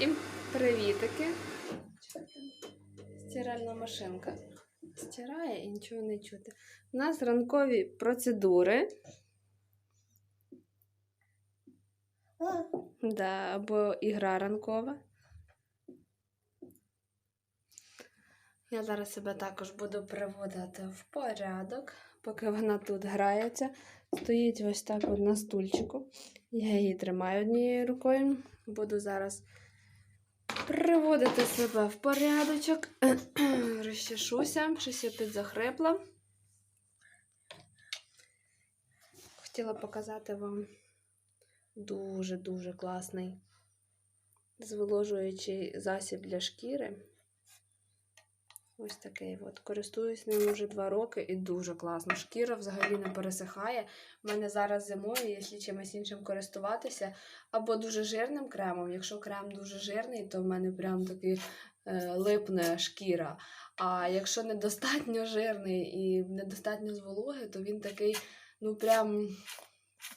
Всім привітики. Стиральна машинка стирає і нічого не чути. У нас ранкові процедури. Да, або ігра ранкова. Я зараз себе також буду приводити в порядок, поки вона тут грається. Стоїть ось так от на стульчику. Я її тримаю однією рукою. Буду зараз приводити себе в порядочок. Розчешуся, щось я підзахрипла. Хотіла показати вам дуже-дуже класний зволожуючий засіб для шкіри. Ось такий от. Користуюсь ним вже два роки і дуже класно. Шкіра взагалі не пересихає. У мене зараз зимою, якщо чимось іншим користуватися, або дуже жирним кремом. Якщо крем дуже жирний, то в мене прям такий е, липне шкіра. А якщо недостатньо жирний і недостатньо з вологи, то він такий, ну прям.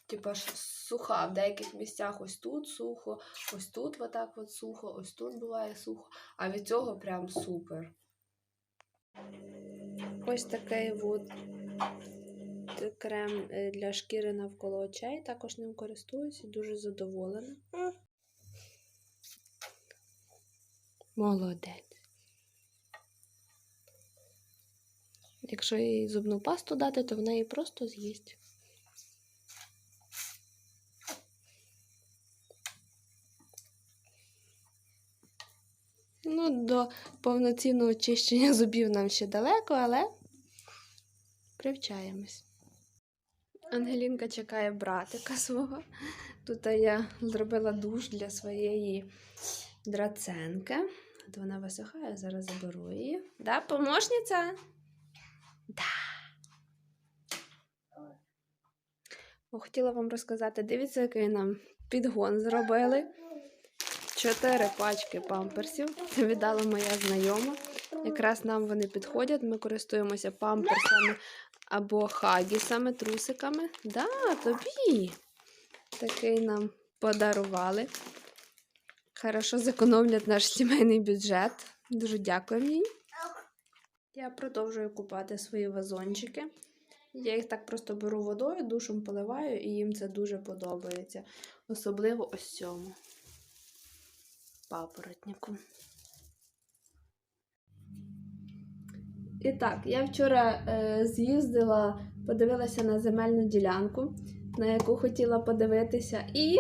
Типа суха, в деяких місцях ось тут сухо, ось тут отак от сухо, ось тут буває сухо, а від цього прям супер. Ось такий от крем е, для шкіри навколо очей. Також ним користуюся, дуже задоволена. Молодець. Якщо їй зубну пасту дати, то вона її просто з'їсть. Ну, до повноцінного очищення зубів нам ще далеко, але привчаємось. Ангелінка чекає братика свого. Тут я зробила душ для своєї драценки. От вона висихає, зараз заберу її. Да, помощниця? Да. Хотіла вам розказати, дивіться, який нам підгон зробили. Чотири пачки памперсів. Це віддала моя знайома. Якраз нам вони підходять. Ми користуємося памперсами або хагісами, трусиками. Да, тобі. Такий нам подарували. Хорошо зекономлять наш сімейний бюджет. Дуже дякую їй. Я продовжую купати свої вазончики. Я їх так просто беру водою, душем поливаю, і їм це дуже подобається. Особливо ось цьому папоротнику. І так, я вчора е, з'їздила, подивилася на земельну ділянку, на яку хотіла подивитися, і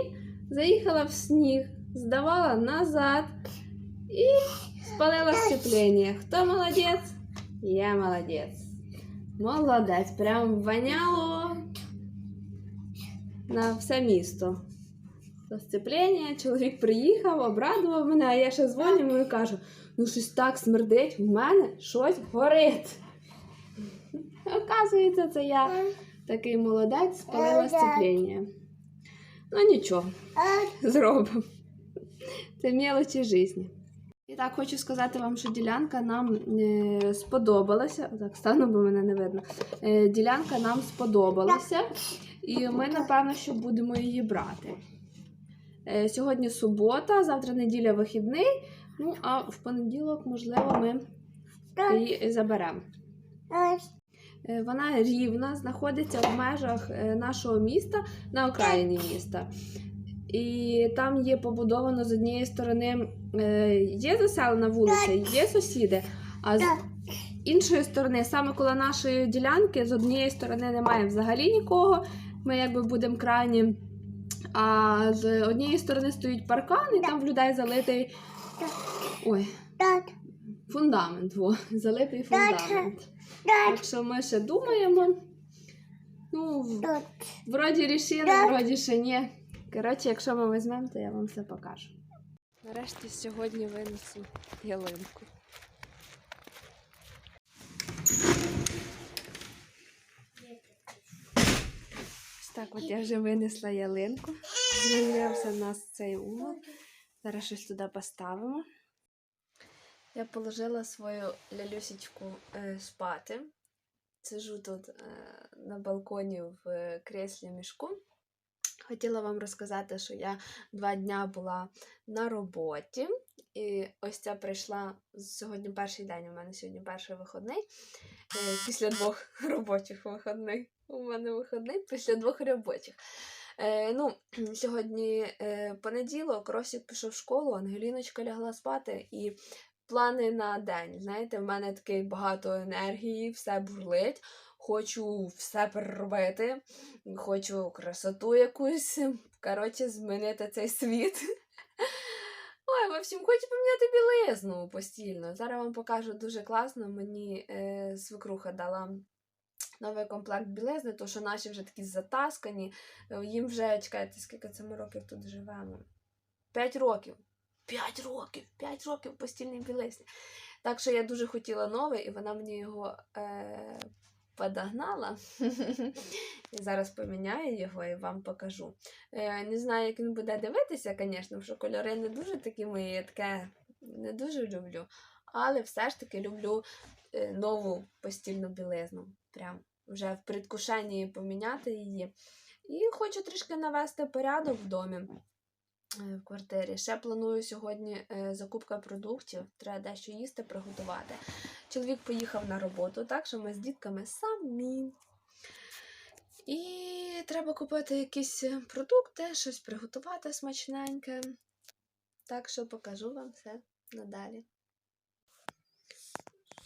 заїхала в сніг, здавала назад і спалила сцеплення. Хто молодець? Я молодець. Молодець, прям воняло на все місто сцеплення, чоловік приїхав, обрадував мене, а я ще дзвоню йому і кажу, ну щось так смердить, в мене щось горить. Оказується, це я такий молодець спалила сцеплення. Ну нічого, зробимо. Це мелочі житті. І так, хочу сказати вам, що ділянка нам е, сподобалася. Так, стану, бо мене не видно. Е, ділянка нам сподобалася, і ми, напевно, що будемо її брати. Е, Сьогодні субота, завтра неділя вихідний. Ну, а в понеділок, можливо, ми її заберемо. Е, Вона рівна, знаходиться в межах е, нашого міста на окраїні міста. І там є побудовано з однієї сторони є заселена вулиця, є сусіди, а з іншої сторони, саме коло нашої ділянки, з однієї сторони немає взагалі нікого. Ми якби будемо крайні. А з однієї сторони стоїть паркан, і там в людей залитий ой, фундамент. Во, залитий фундамент. Так що ми ще думаємо. Ну, в- вроді рішили, вроді ще ні. Коротше, якщо ми візьмемо, то я вам все покажу. Нарешті сьогодні винесу ялинку. Так от я вже винесла ялинку. Змінився в нас цей угол. Зараз щось туди поставимо. Я положила свою лялюсічку е, спати. Сижу тут е, на балконі в е, креслі мішку. Хотіла вам розказати, що я два дня була на роботі, і ось ця прийшла сьогодні перший день. У мене сьогодні перший вихідний. е, Після двох робочих вихідних. У мене вихідний після двох робочих. Е, ну, сьогодні е, понеділок, Росік пішов в школу, Ангеліночка лягла спати і. Плани на день. Знаєте, в мене такий багато енергії, все бурлить. Хочу все переробити, хочу красоту якусь. Коротше, змінити цей світ. Ой, в общем, хочу поміняти білизну постійно. Зараз вам покажу дуже класно. Мені е, свекруха дала новий комплект білизни, то що наші вже такі затаскані. Е, Їм вже, чекайте, скільки це ми років тут живемо? П'ять років. П'ять років! П'ять років постільній білизні. Так що я дуже хотіла новий, і вона мені його е, подогнала. І зараз поміняю його і вам покажу. Е, не знаю, як він буде дивитися, звісно, що кольори не дуже такі мої, я таке не дуже люблю. Але все ж таки люблю е, нову постільну білизну. Прям вже в предвкушенні поміняти її. І хочу трішки навести порядок в домі. е, В квартирі. Ще планую сьогодні е, закупка продуктів, треба дещо їсти, приготувати. Чоловік поїхав на роботу, так що ми з дітками самі. І треба купити якісь продукти, щось приготувати смачненьке. Так що покажу вам все надалі.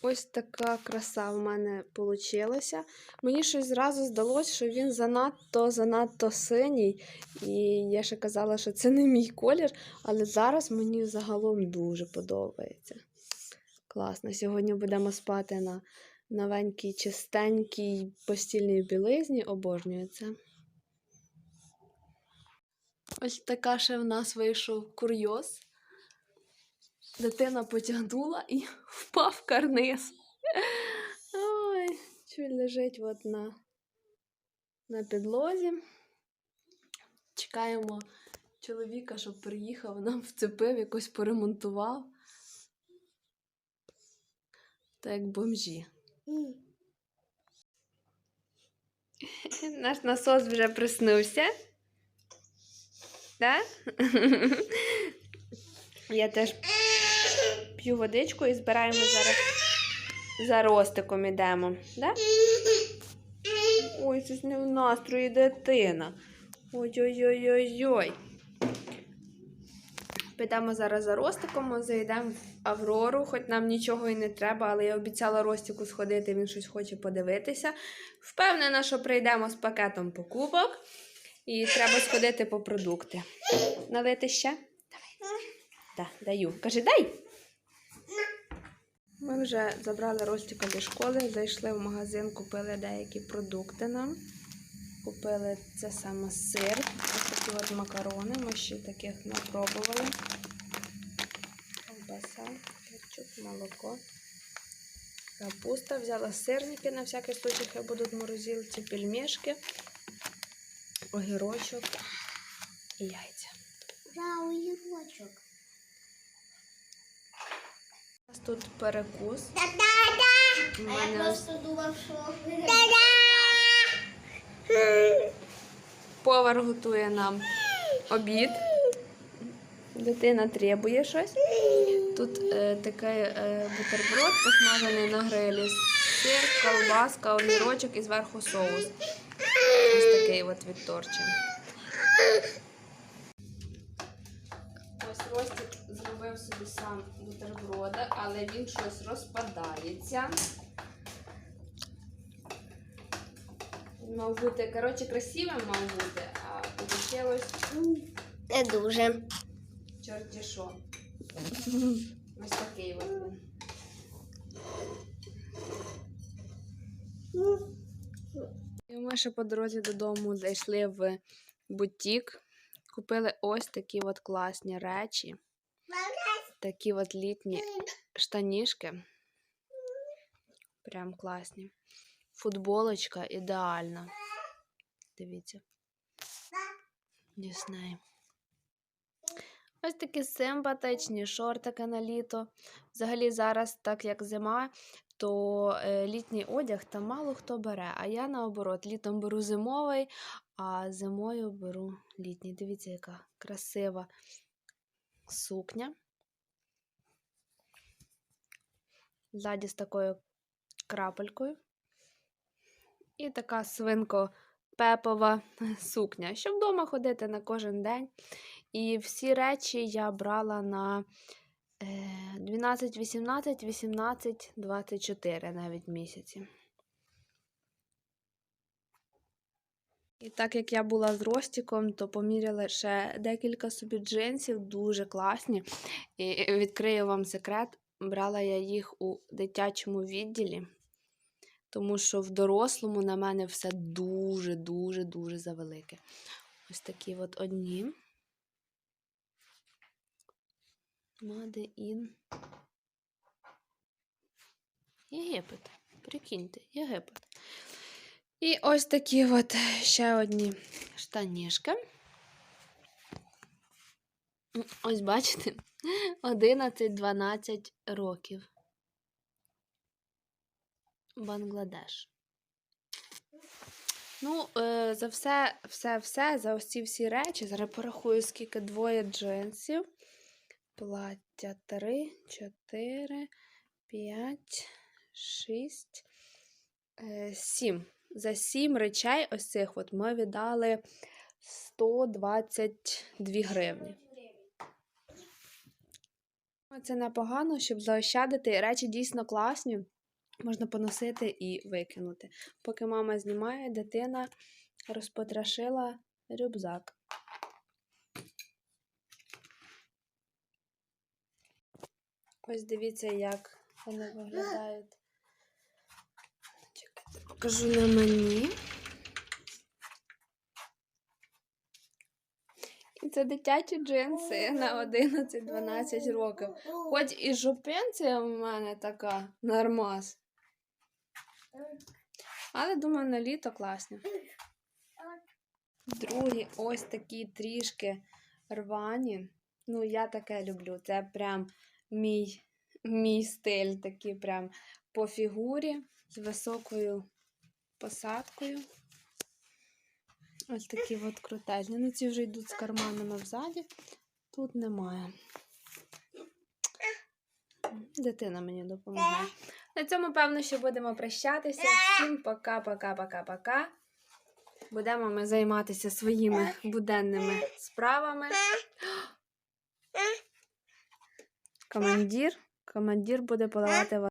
Ось така краса в мене вийшла. Мені щось зразу здалося, що він занадто занадто синій. І я ще казала, що це не мій колір, але зараз мені загалом дуже подобається. Класно. Сьогодні будемо спати на новенькій, чистенькій постільній білизні. Обожнюю це. Ось така ще в нас вийшов курйоз. Дитина потягнула і впав карниз. Ой, чуть лежить от на, на підлозі. Чекаємо чоловіка, щоб приїхав, нам вцепив, якось поремонтував. Так як бомжі. Наш насос вже приснувся. Да? Я теж п'ю водичку і збираємо зараз за ростиком ідемо. Да? Ой, це ж не в настрої дитина. Ой-ой-ой-ой-ой. Підемо зараз за ростиком, зайдемо в Аврору, хоч нам нічого і не треба, але я обіцяла Ростику сходити, він щось хоче подивитися. Впевнена, що прийдемо з пакетом покупок. І треба сходити по продукти. Налити ще? Давай. Так, даю. Кажи, дай. Ми вже забрали Ростика зі школи, зайшли в магазин, купили деякі продукти нам. Купили це саме сир, ось такі от макарони. Ми ще таких не пробували. Ковбаса, кетчуп, молоко. Капуста. Взяла сирники на всякий случай, хай будуть морозилці, пельмешки, огірочок і яйця. Да, огірочок. У нас тут перекус. У А я мене просто думав, що... повар готує нам обід. Дитина требує щось. Тут е, такий е, бутерброд посмажений на грилі. Сир, колбаска, огірочок і зверху соус. Ось такий от відторчений. Зробив собі сам бутерброда, але він щось розпадається. Він Мав бути, коротше, красивим мав бути, а вийшло Не дуже. чорті що. Ось такий от він. І ми ще по дорозі додому зайшли в бутік. Купили ось такі от класні речі. Такі от літні штанішки. Прям класні. Футболочка ідеальна. Дивіться. Дісней. Ось такі симпатичні шортики на літо. Взагалі зараз, так як зима, то е, літній одяг там мало хто бере. А я наоборот, літом беру зимовий, а зимою беру літній. Дивіться, яка красива сукня. Ззаді з такою крапелькою. І така свинко пепова сукня, щоб вдома ходити на кожен день. І всі речі я брала на е, 12, 18, 18, 24 навіть місяці. І так як я була з Ростіком, то поміряла ще декілька собі джинсів, дуже класні. І відкрию вам секрет, брала я їх у дитячому відділі, тому що в дорослому на мене все дуже-дуже дуже завелике. Ось такі от одні. Made in Єгипет. Прикиньте, Єгипет. І ось такі от ще одні штанішки. Ось бачите, 11-12 років. Бангладеш. Ну, е, за все, все, все, за ось всі речі. Зараз порахую, скільки двоє джинсів. Плаття 3, 4, 5, 6, 7. За 7 речей ось цих от ми віддали 122 гривні. Це непогано, щоб заощадити. Речі дійсно класні. Можна поносити і викинути. Поки мама знімає, дитина розпотрошила рюкзак. Ось дивіться, як вони виглядають. Чекайте, покажу на мені. Це дитячі джинси на 11-12 років. Хоч і жопенція в мене така нормас. Але думаю, на літо класні. Другі ось такі трішки рвані. Ну, я таке люблю. Це прям мій, мій стиль, такий прям по фігурі з високою посадкою. Ось такі от крутезні. Ну, ці вже йдуть з карманами взаді. Тут немає. Дитина мені допомагає. На цьому, певно, що будемо прощатися. Всім пока-пока-пока-пока. Будемо ми займатися своїми буденними справами. Командир, командир буде поливати